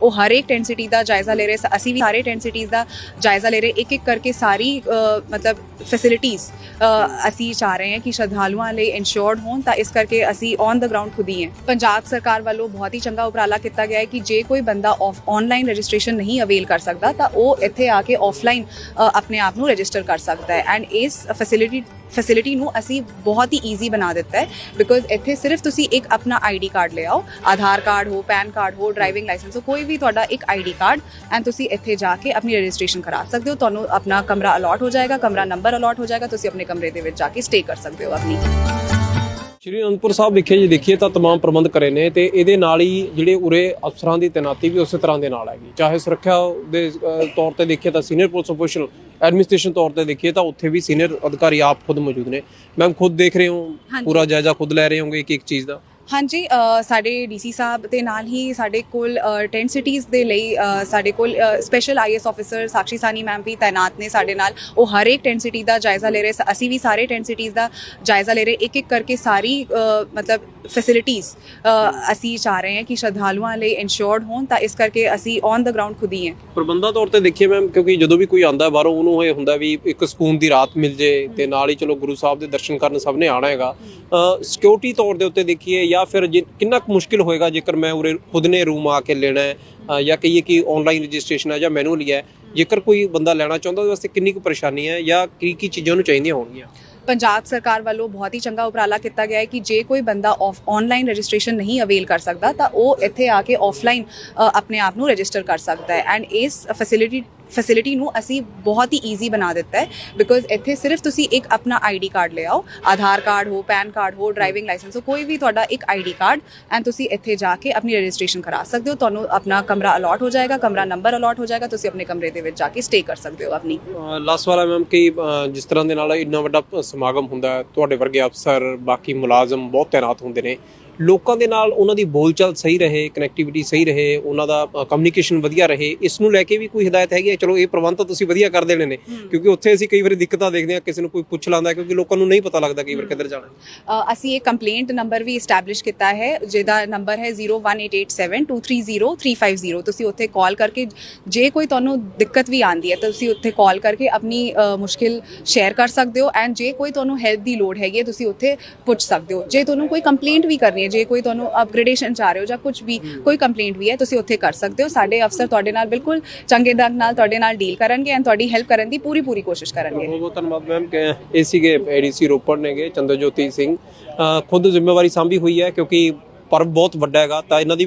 ਉਹ ਹਰ ਇੱਕ tent city ਦਾ ਜਾਇਜ਼ਾ ਲੈ ਰਹੇ ਸ- ਅਸੀਂ ਵੀ ਸਾਰੇ ਟੈਂਟ ਸਿਟੀਜ਼ ਦਾ ਜਾਇਜ਼ਾ ਲੈ ਰਹੇ ਇੱਕ ਇੱਕ ਕਰਕੇ ਸਾਰੀ ਅ, ਮਤਲਬ ਫੈਸਿਲਿਟੀਆਂ ਅਸੀਂ ਚਾਹ ਰਹੇ ਹਾਂ ਕਿ ਸ਼ਰਧਾਲੂਆਂ ਲਈ ਇਨਸ਼ੋਰਡ ਹੋਣ ਤਾਂ ਇਸ ਕਰਕੇ ਅਸੀਂ ਔਨ ਦਾ ਗਰਾਊਂਡ ਖੁਦ ਹੀ ਹੈ। ਪੰਜਾਬ ਸਰਕਾਰ ਵੱਲੋਂ ਬਹੁਤ ਹੀ ਚੰਗਾ ਉਪਰਾਲਾ ਕੀਤਾ ਗਿਆ ਹੈ ਕਿ ਜੇ ਕੋਈ ਬੰਦਾ ਆਨਲਾਈਨ ਰਜਿਸਟ੍ਰੇਸ਼ਨ ਨਹੀਂ ਅਵੇਲ ਕਰ ਸਕਦਾ ਤਾਂ ਉਹ ਇੱਥੇ ਆ ਕੇ ਆਫਲਾਈਨ ਆਪਣੇ ਆਪ ਨੂੰ ਰਜਿਸਟਰ ਕਰ ਸਕਦਾ ਹੈ। ਐਂਡ ਇਸ ਫੈਸਿਲਿਟੀ ਫੈਸਿਲਿਟੀ ਨੂੰ ਅਸੀਂ ਬਹੁਤ ਹੀ ਈਜ਼ੀ ਬਣਾ ਦਿੱਤਾ ਹੈ ਬਿਕੋਜ਼ ਇੱਥੇ ਸਿਰਫ ਤੁਸੀਂ ਇੱਕ ਆਪਣਾ ਆਈਡੀ ਕਾਰਡ ਲੈ ਆਓ ਆਧਾਰ ਕਾਰਡ ਹੋ ਪੈਨ ਕਾਰਡ ਹੋ ਡਰਾਈਵਿੰਗ ਲਾਇਸੈਂਸ ਹੋ ਕੋਈ ਵੀ ਤੁਹਾਡਾ ਇੱਕ ਆਈਡੀ ਕਾਰਡ ਐਂਡ ਤੁਸੀਂ ਇੱਥੇ ਜਾ ਕੇ ਆਪਣੀ ਰਜਿਸਟ੍ਰੇਸ਼ਨ ਕਰਾ ਸਕਦੇ ਹੋ ਤੁਹਾਨੂੰ ਆਪਣਾ ਕਮਰਾ ਅਲਾਟ ਹੋ ਜਾਏਗਾ ਕਮਰਾ ਨੰਬਰ ਅਲਾਟ ਹੋ ਜਾਏਗਾ ਤੁਸੀਂ ਆਪਣੇ ਕਮਰੇ ਦੇ ਵਿੱਚ ਜਾ ਕੇ ਸਟੇ ਕਰ ਸਕਦੇ ਹੋ ਆਪਣੀ ਸ਼੍ਰੀ ਅਨੰਦਪੁਰ ਸਾਹਿਬ ਵਿਖੇ ਜੇ ਦੇਖੀਏ ਤਾਂ तमाम ਪ੍ਰਬੰਧ ਕਰੇ ਨੇ ਤੇ ਇਹਦੇ ਨਾਲ ਹੀ ਜਿਹੜੇ ਉਰੇ ਅਫਸਰਾਂ ਦੀ ਤੈਨਾਤੀ ਵੀ ਉਸੇ ਤਰ੍ਹਾਂ ਦੇ ਨਾਲ ਹੈਗੀ ਚਾਹੇ ਸੁਰੱਖਿਆ ਦੇ ਅ, ਤੌਰ ਤੇ ਦੇਖੀਏ ਤਾਂ ਸੀਨੀਅਰ ਪੁਲਿਸ ਅਫੀਸ਼ਲ ਐਡਮਿਨਿਸਟ੍ਰੇਸ਼ਨ ਤੌਰ ਤੇ ਦੇਖੀਏ ਤਾਂ ਉੱਥੇ ਵੀ ਸੀਨੀਅਰ ਅਧਿਕਾਰੀ ਆਪ ਖੁਦ ਮੌਜੂਦ ਨੇ। ਮੈਮ ਖੁਦ ਦੇਖ ਰਹੇ ਹੋ। ਪੂਰਾ ਜਾਇਜ਼ਾ ਖੁਦ ਲੈ ਰਹੇ ਹੋਗੇ ਇੱਕ ਇੱਕ ਚੀਜ਼ ਦਾ? ਹਾਂਜੀ ਸਾਡੇ ਡੀਸੀ ਸਾਹਿਬ ਦੇ ਨਾਲ ਹੀ ਸਾਡੇ ਕੋਲ ਟੈਂਟ ਸਿਟੀਜ਼ ਦੇ ਲਈ ਸਾਡੇ ਕੋਲ special IAS officer Sakshi Sani ma'am ਵੀ ਤਾਇਨਾਤ ਨੇ ਸਾਡੇ ਨਾਲ। ਉਹ ਹਰ ਇੱਕ ਟੈਂਟ ਸਿਟੀ ਦਾ ਜਾਇਜ਼ਾ ਲੈ ਰਹੇ ਸ- ਅਸੀਂ ਵੀ ਸਾਰੇ ਟੈਂਟ ਸਿਟੀਜ਼ ਦਾ ਜਾਇਜ਼ਾ ਲੈ ਰਹੇ। ਇੱਕ ਇੱਕ ਕਰਕੇ ਸਾਰੀ ਮਤਲਬ ਫੈਸਿਲਿਟੀਆਂ ਅਸੀਂ ਚਾਹ ਰਹੇ ਹਾਂ ਕਿ ਸ਼ਰਧਾਲੂਆਂ ਲਈ ਇਨਸ਼ੋਰਡ ਹੋਣ ਤਾਂ ਇਸ ਕਰਕੇ ਅਸੀਂ ਔਨ ਦਾ ਗਰਾਊਂਡ ਖੁਦ ਹੀ ਹੈ। ਪ੍ਰਬੰਧਾਂ ਤੌਰ ਤੇ ਦੇਖੀਏ ਮੈਮ ਕਿਉਂਕਿ ਜਦੋਂ ਵੀ ਕੋਈ ਆਂਦਾ ਬਾਹਰੋਂ ਉਹਨੂੰ ਇਹ ਹੁੰਦਾ ਵੀ ਇੱਕ ਸਕੂਨ ਦੀ ਰਾਤ ਮਿਲ ਜੇ ਤੇ ਨਾਲ ਹੀ ਚਲੋ ਗੁਰੂ ਸਾਹਿਬ ਦੇ ਦਰਸ਼ਨ ਕਰਨ ਸਭ ਨੇ ਆਣਾ ਹੈਗਾ। ਸਿਕਿਉਰਿਟੀ ਤੌਰ ਦੇ ਉੱਤੇ ਦੇਖੀਏ ਜਾਂ ਫਿਰ ਜੇ- ਕਿੰਨਾ ਕੁ ਮੁਸ਼ਕਿਲ ਹੋਏਗਾ ਜੇਕਰ ਮੈਂ ਉਰੇ ਖੁਦ ਨੇ ਰੂਮ ਆ ਕੇ ਲੈਣਾ ਹੈ ਜਾਂ ਕਹੀਏ ਕਿ ਆਨਲਾਈਨ ਰਜਿਸਟ੍ਰੇਸ਼ਨ ਹੈ ਜਾਂ ਮੈਨੂਅਲੀ ਹੈ, ਜੇਕਰ ਕੋਈ ਬੰਦਾ ਲੈਣਾ ਚਾਹੁੰਦਾ ਉਹਦੇ ਵਾਸਤੇ ਕਿੰਨੀ ਕੁ ਪਰੇਸ਼ਾਨੀ ਹੈ ਜਾਂ ਕੀ ਕੀ ਚੀਜ਼ਾਂ ਨੂੰ ਚਾਹੀਦੀਆਂ ਹੋਣਗੀਆਂ? ਪੰਜਾਬ ਸਰਕਾਰ ਵੱਲੋਂ ਬਹੁਤ ਹੀ ਚੰਗਾ ਉਪਰਾਲਾ ਕੀਤਾ ਗਿਆ ਹੈ ਕਿ ਜੇ ਕੋਈ ਬੰਦਾ ਆਨਲਾਈਨ ਰਜਿਸਟ੍ਰੇਸ਼ਨ ਨਹੀਂ ਅਵੇਲ ਕਰ ਸਕਦਾ, ਤਾਂ ਉਹ ਇੱਥੇ ਆ ਕੇ ਆਫਲਾਈਨ ਆਪਣੇ ਆਪ ਨੂੰ ਰਜਿਸਟਰ ਕਰ ਸਕਦਾ ਹੈ। ਐਂਡ ਇਸ ਫੈਸਿਲਿਟੀ ਫੈਸਿਲਿਟੀ ਨੂੰ ਅਸੀਂ ਬਹੁਤ ਹੀ ਈਜ਼ੀ ਬਣਾ ਦਿੱਤਾ ਹੈ ਬਿਕੋਜ਼ ਇੱਥੇ ਸਿਰਫ ਤੁਸੀਂ ਇੱਕ ਆਪਣਾ ਆਈਡੀ ਕਾਰਡ ਲੈ ਆਓ, ਆਧਾਰ ਕਾਰਡ ਹੋ ਪੈਨ ਕਾਰਡ ਹੋ ਡਰਾਈਵਿੰਗ ਲਾਇਸੈਂਸ ਹੋ, ਕੋਈ ਵੀ ਤੁਹਾਡਾ ਇੱਕ ਆਈਡੀ ਕਾਰਡ ਐਂਡ ਤੁਸੀਂ ਇੱਥੇ ਜਾ ਕੇ ਆਪਣੀ ਰਜਿਸਟ੍ਰੇਸ਼ਨ ਕਰਾ ਸਕਦੇ ਹੋ। ਤੁਹਾਨੂੰ ਆਪਣਾ ਕਮਰਾ ਅਲਾਟ ਹੋ ਜਾਏਗਾ, ਕਮਰਾ ਨੰਬਰ ਅਲਾਟ ਹੋ ਜਾਏਗਾ, ਤੁਸੀਂ ਆਪਣੇ ਕਮਰੇ ਦੇ ਵਿੱਚ ਜਾ ਕੇ ਸਟੇ ਕਰ ਸਕਦੇ ਹੋ ਆਪਣੀ। ਲਾਸਟ ਵਾਲਾ ਮੈਮ ਕਿ ਜਿਸ ਤਰ੍ਹਾਂ ਦੇ ਨਾਲ ਇੰਨਾ ਵੱਡਾ ਸਮਾਗਮ ਹੁੰਦਾ ਤੁਹਾਡੇ ਵਰਗੇ ਅਫਸਰ ਬਾਕੀ ਮੁਲਾਜ਼ਮ ਬਹੁਤ ਤਾਇਨਾਤ ਹੁੰਦੇ ਨੇ। ਲੋਕਾਂ ਦੇ ਨਾਲ ਉਹਨਾਂ ਦੀ ਬੋਲਚਾਲ ਸਹੀ ਰਹੇ ਕਨੈਕਟੀਵਿਟੀ ਸਹੀ ਰਹੇ ਉਹਨਾਂ ਦਾ ਕਮਿਊਨੀਕੇਸ਼ਨ ਵਧੀਆ ਰਹੇ ਇਸ ਨੂੰ ਲੈ ਕੇ ਵੀ ਕੋਈ ਹਦਾਇਤ ਹੈਗੀ ਹੈ? ਚਲੋ ਇਹ ਪ੍ਰਬੰਧ ਤਾਂ ਤੁਸੀਂ ਵਧੀਆ ਕਰ ਦੇਣੇ ਨੇ ਕਿਉਂਕਿ ਉੱਥੇ ਅਸੀਂ ਕਈ ਵਾਰੀ ਦਿੱਕਤਾਂ ਦੇਖਦੇ ਹਾਂ ਕਿਸੇ ਨੂੰ ਕੋਈ ਪੁੱਛ ਲਾਂਦਾ ਕਿਉਂਕਿ ਲੋਕਾਂ ਨੂੰ ਨਹੀਂ ਪਤਾ ਲੱਗਦਾ ਕਈ ਵਾਰ ਕਿੱਧਰ ਜਾਣਾ ਅਸੀਂ ਇੱਕ ਕੰਪਲੇਂਟ ਨੰਬਰ ਵੀ ਐਸਟੈਬਲਿਸ਼ ਕੀਤਾ ਹੈ ਜਿਹਦਾ ਨੰਬਰ ਹੈ 01887230350 ਤੁਸੀਂ ਉੱਥੇ ਕਾਲ ਕਰਕੇ ਜੇ ਕੋਈ ਤੁਹਾਨੂੰ ਦਿੱਕਤ ਵੀ ਆਂਦੀ ਹੈ ਤਾਂ ਤੁਸੀਂ ਉੱਥੇ ਕਾਲ ਕਰਕੇ ਆਪਣੀ ਮੁਸ਼ਕਿਲ ਸ਼ੇਅਰ ਕਰ ਸਕਦੇ ਹੋ ਐਂਡ ਜੇ ਕੋਈ ਤੁਹਾਨੂੰ ਹੈਲਪ ਦੀ ਲੋੜ ਹੈਗੀ ਹੈ ਤੁਸੀਂ ਉੱਥੇ ਪੁੱਛ ਸਕਦੇ ਹੋ। ਜੇ ਤੁਹਾਨੂੰ ਕੋਈ ਕੰਪਲੇਂਟ ਵੀ ਕਰਨੀ ਹੈ ਜੇ ਕੋਈ ਤੁਹਾਨੂੰ ਅਪਗ੍ਰੇਡੇਸ਼ਨ ਚਾਹ ਰਹੇ ਹੋ ਜਾਂ ਕੁਝ ਵੀ ਕੋਈ ਕੰਪਲੇਂਟ ਵੀ ਹੈ ਤੁਸੀਂ ਉੱਥੇ ਕਰ ਸਕਦੇ ਹੋ। ਸਾਡੇ ਅਫਸਰ ਤੁਹਾਡੇ ਨਾਲ ਬਿਲਕੁਲ ਚੰਗੇ ਢੰਗ ਨਾਲ ਤੁਹਾਡੇ ਨਾਲ ਡੀਲ ਕਰਨਗੇ ਐਂਡ ਤੁਹਾਡੀ ਹੈਲਪ ਕਰਨ ਦੀ ਪੂਰੀ ਪੂਰੀ ਕੋਸ਼ਿਸ਼ ਕਰਨਗੇ। ਬਹੁਤ ਬਹੁਤ ਧੰਨਵਾਦ ਮੈਮ ਕਿ ਇਹ ਸੀਗੇ ਏਡੀਸੀ ਰੋਪੜ ਨੇਗੇ ਚੰਦਰਜੋਤੀ ਸਿੰਘ। ਖੁਦ ਜ਼ਿੰਮੇਵਾਰੀ ਸਾਂਭੀ ਹੋਈ ਹੈ ਕਿਉਂਕਿ ਪਰਬ ਬਹੁਤ ਵੱਡਾ ਹੈਗਾ ਤਾਂ ਇਹਨਾਂ ਦੀ